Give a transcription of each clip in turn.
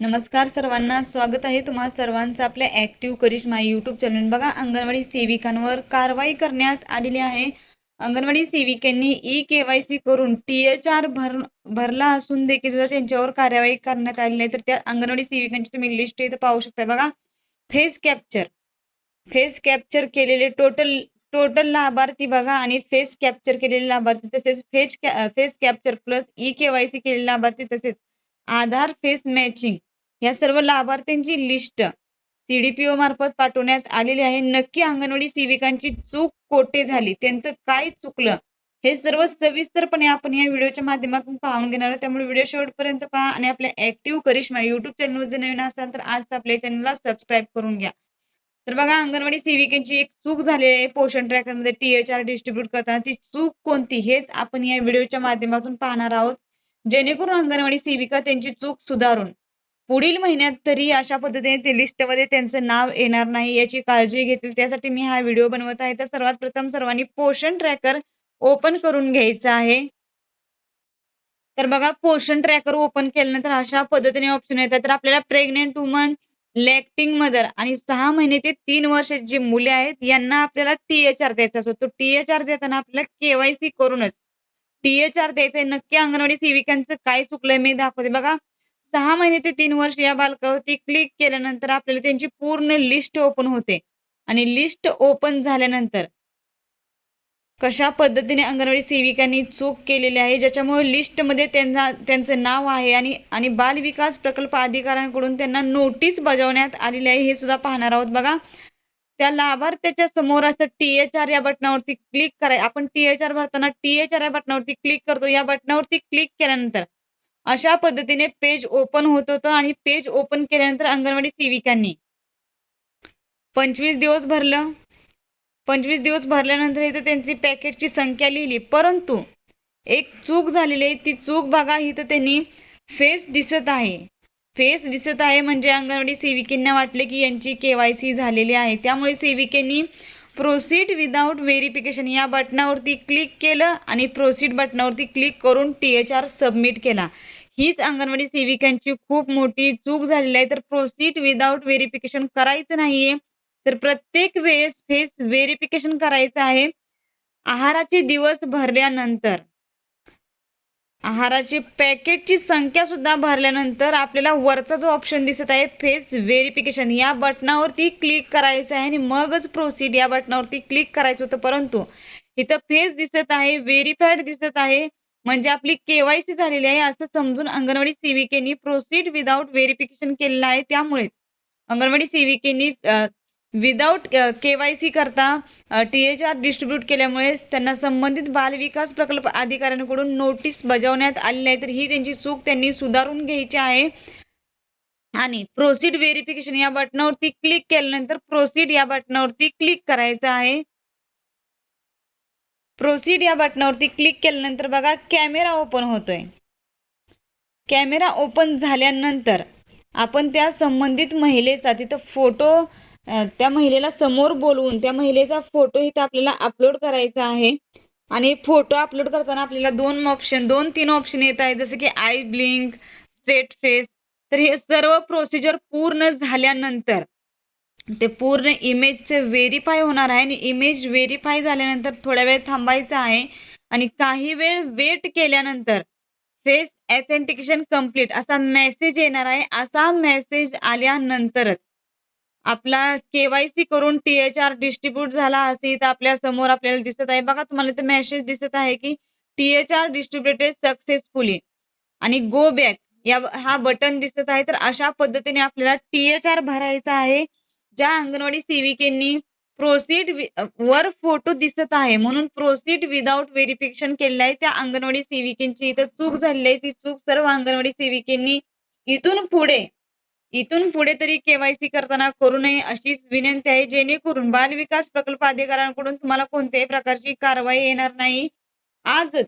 नमस्कार सर्वांना स्वागत आहे तुम्हा सर्वांचं आपल्या ऍक्टिव्ह करिश्मा युट्यूब चॅनल बघा अंगणवाडी सेविकांवर कारवाई करण्यात आलेली आहे. अंगणवाडी सेविकांनी ई केवायसी करून टी एच आर भर भरला असून देखील त्यांच्यावर कार्यवाही करण्यात आली नाही तर त्या अंगणवाडी सेविकांची तुम्ही लिस्ट इथं पाहू शकता. बघा फेस कॅप्चर फेस कॅप्चर केलेले टोटल टोटल लाभार्थी बघा आणि फेस कॅप्चर केलेले लाभार्थी तसेच face face capture plus e KYC केलेले लाभार्थी तसेच आधार फेस मॅचिंग या सर्व लाभार्थ्यांची लिस्ट सीडीपीओ मार्फत पाठवण्यात आलेली आहे. नक्की अंगणवाडी सेविकांची चूक कोठे झाली? त्यांचं काय चुकलं? हे सर्व सविस्तरपणे आपण या व्हिडिओच्या माध्यमातून पाहून घेणार आहोत. त्यामुळे व्हिडिओ शेवटपर्यंत पहा आणि आपल्या ऍक्टिव्ह करिश्मा युट्यूब चॅनल जर नवीन असाल तर आज आपल्या चॅनलला सबस्क्राईब करून घ्या. तर बघा अंगणवाडी सेविकांची एक चूक झालेली आहे. पोषण ट्रॅकरमध्ये टीएचआर डिस्ट्रीब्यूट करताना ती चूक कोणती? हेच आपण या व्हिडिओच्या माध्यमातून पाहणार आहोत. जेणेकरून अंगणवाडी सेविका त्यांची चूक सुधारून पुढील महिन्यात तरी अशा पद्धतीने ते लिस्टमध्ये त्यांचं नाव येणार नाही याची काळजी घेतील. त्यासाठी मी हा व्हिडिओ बनवत आहे. तर सर्वात प्रथम सर्वांनी पोषण ट्रॅकर ओपन करून घ्यायचं आहे. तर बघा पोषण ट्रॅकर ओपन केल्यानंतर अशा पद्धतीने ऑप्शन येतात. तर आपल्याला प्रेग्नेंट वुमन लॅक्टिंग मदर आणि सहा महिने ते तीन वर्ष जी मुले आहेत यांना आपल्याला टीएचआर द्यायचा असतो. तो टीएचआर देताना आपल्याला केवायसी करूनच टीएचआर द्यायचंय. नक्की अंगणवाडी सेविकांचं काय चुकलंय मी दाखवते. बघा सहा महिने ते तीन वर्ष या बालकावरती क्लिक केल्यानंतर आपल्याला त्यांची पूर्ण लिस्ट ओपन होते. आणि लिस्ट ओपन झाल्यानंतर कशा पद्धतीने अंगणवाडी सेविकांनी चूक केलेली आहे ज्याच्यामुळे लिस्टमध्ये त्यांना त्यांचं नाव आहे आणि आणि बाल विकास प्रकल्प अधिकाऱ्यांकडून त्यांना नोटीस बजावण्यात आलेली आहे हे सुद्धा पाहणार आहोत बघा. त्या लाभार्थ्याच्या समोर असं टीएचआर या बटनावरती क्लिक कराय आपण टीएचआर भरताना टीएचआर या बटनावरती क्लिक करतो. या बटनावरती क्लिक केल्यानंतर अशा पद्धतीने पेज ओपन होत होतं आणि पेज ओपन केल्यानंतर अंगणवाडी सेविकांनी पंचवीस दिवस भरलं. पंचवीस दिवस भरल्यानंतर इथं त्यांची पॅकेटची संख्या लिहिली. परंतु एक चूक झालेली आहे. ती चूक बघा इथं त्यांनी फेस दिसत आहे. फेस दिसत आहे म्हणजे अंगणवाडी सेविकेंना वाटले की यांची केवायसी झालेली आहे. त्यामुळे सेविकेंनी प्रोसीड विदाउट व्हेरिफिकेशन या बटनावरती क्लिक केलं आणि प्रोसीड बटनावरती क्लिक करून टी एच आर सबमिट केला. हीच अंगणवाडी सेविकांची खूप मोठी चूक झालेली आहे. तर प्रोसीड विदाउट व्हेरिफिकेशन करायचं नाहीये. तर प्रत्येक वेळेस फेस व्हेरिफिकेशन करायचं आहे. आहाराचे दिवस भरल्यानंतर. आहाराची पॅकेटची संख्या सुद्धा भरल्यानंतर आपल्याला वरचा जो ऑप्शन दिसत आहे फेस व्हेरिफिकेशन या बटनावरती क्लिक करायचं आहे आणि मगच प्रोसीड या बटनावरती क्लिक करायचं होतं. परंतु इथं फेस दिसत आहे व्हेरीफाईड दिसत आहे. म्हणजे आपली केवायसी झालेली आहे असं समजून अंगणवाडी सेविकेनी प्रोसीड विदाउट व्हेरिफिकेशन केलेलं आहे. त्यामुळेच अंगणवाडी सेविकेनी विदाउट केवायसी करता टी एच आर डिस्ट्रीब्यूट केल्यामुळे त्यांना संबंधित बाल विकास प्रकल्प अधिकाऱ्यांकडून नोटीस बजावण्यात आलेली आहे तर ही त्यांची चूक त्यांनी सुधारून घ्यायची आहे. आणि प्रोसीड व्हेरिफिकेशन या बटनावरती क्लिक केल्यानंतर प्रोसीड या बटनावरती क्लिक करायचं आहे. प्रोसीड या बटनावरती क्लिक केल्यानंतर बघा कॅमेरा ओपन होतोय. कॅमेरा ओपन झाल्यानंतर आपण त्या संबंधित महिलेचा तिथं फोटो त्या महिलेला समोर बोलवून त्या महिलेचा फोटो इथे आपल्याला अपलोड करायचा आहे. आणि फोटो अपलोड करताना आपल्याला दोन ऑप्शन दोन तीन ऑप्शन येत आहे जसं की आय ब्लिंक स्ट्रेट फेस तर हे सर्व प्रोसिजर पूर्ण झाल्यानंतर ते पूर्ण इमेजचं व्हेरीफाय होणार आहे. आणि इमेज व्हेरीफाय झाल्यानंतर थोड्या वेळ थांबायचं आहे. आणि काही वेळ वेट केल्यानंतर फेस ऑथेंटिकेशन कंप्लीट असा मेसेज येणार आहे. असा मेसेज आल्यानंतरच आपला केवायसी करून टीएचआर डिस्ट्रीब्यूट झाला असे इथं आपल्यासमोर आपल्याला दिसत आहे. बघा तुम्हाला इथं मेसेज दिसत आहे की टीएचआर डिस्ट्रीब्युटेड सक्सेसफुली आणि गो बॅक या हा बटन दिसत आहे. तर अशा पद्धतीने आपल्याला टीएचआर भरायचा आहे. ज्या अंगणवाडी सेविकेंनी प्रोसीड वर फोटो दिसत आहे. म्हणून प्रोसीड विदाउट व्हेरिफिकेशन केलेलं आहे. त्या अंगणवाडी सेविकेंची इथं चूक झालेली आहे. ती चूक सर्व अंगणवाडी सेविकेंनी इथून पुढे इथून पुढे तरी केवायसी करताना करू नये अशीच विनंती आहे जेणेकरून बाल विकास प्रकल्प अधिकाऱ्यांकडून तुम्हाला कोणत्याही प्रकारची कारवाई येणार नाही. आजच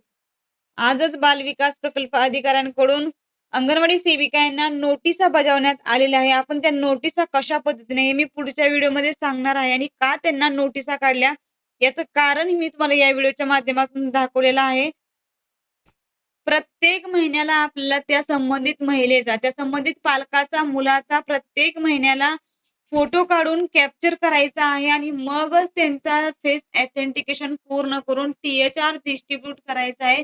आजच बाल विकास प्रकल्प अधिकाऱ्यांकडून अंगणवाडी सेविका यांना नोटिसा बजावण्यात आलेल्या आहे. आपण त्या नोटिसा कशा पद्धतीने हे मी पुढच्या व्हिडिओमध्ये सांगणार आहे. आणि का त्यांना नोटिसा काढल्या याचं कारण मी तुम्हाला या व्हिडिओच्या माध्यमातून दाखवलेलं आहे. प्रत्येक महिन्याला आपल्याला त्या संबंधित महिलेचा त्या संबंधित पालकाचा मुलाचा प्रत्येक महिन्याला फोटो काढून कॅप्चर करायचा आहे आणि मगच त्यांचा फेस ऑथेंटिकेशन पूर्ण करून टीएचआर डिस्ट्रीब्यूट करायचा आहे.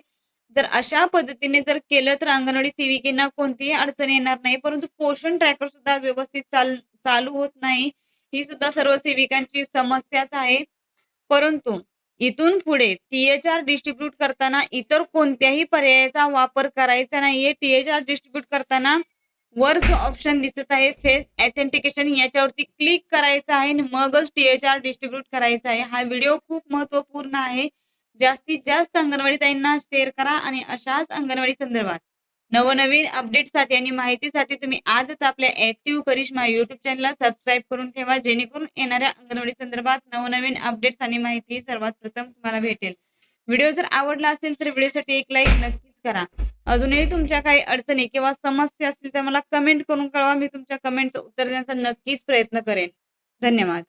जर अशा पद्धतीने जर केलं तर अंगणवाडी सेविकेंना कोणतीही अडचण येणार नाही परंतु पोषण ट्रॅकर सुद्धा व्यवस्थित चाल चालू होत नाही. ही सुद्धा सर्व सेविकांची समस्याच आहे. परंतु इथून पुढे टीएचआर डिस्ट्रीब्यूट करताना इतर कोणत्याही पर्यायाचा वापर करायचा नाहीये. टीएचआर डिस्ट्रीब्यूट करताना वर जो ऑप्शन दिसत आहे. फेस ऑथेंटिकेशन याच्यावरती क्लिक करायचं आहे आणि मगच टीएचआर डिस्ट्रीब्यूट करायचा आहे. हा व्हिडिओ खूप महत्त्वपूर्ण आहे. जास्तीत जास्त अंगणवाडी ताईंना शेअर करा आणि अशाच अंगणवाडी संदर्भात नवनवीन अपडेटसाठी आणि माहितीसाठी तुम्ही आजच आपल्या ऍक्टिव्ह करिश्मा युट्यूब चॅनलला सबस्क्राईब करून ठेवा जेणेकरून येणाऱ्या अंगणवाडी संदर्भात नवनवीन अपडेट्स आणि माहिती सर्वात प्रथम तुम्हाला भेटेल. व्हिडिओ जर आवडला असेल तर व्हिडिओसाठी एक लाईक नक्कीच करा. अजूनही तुमच्या काही अडचणी किंवा समस्या असतील तर मला कमेंट करून कळवा मी तुमच्या कमेंटचं उत्तर देण्याचा नक्कीच प्रयत्न करेन. धन्यवाद.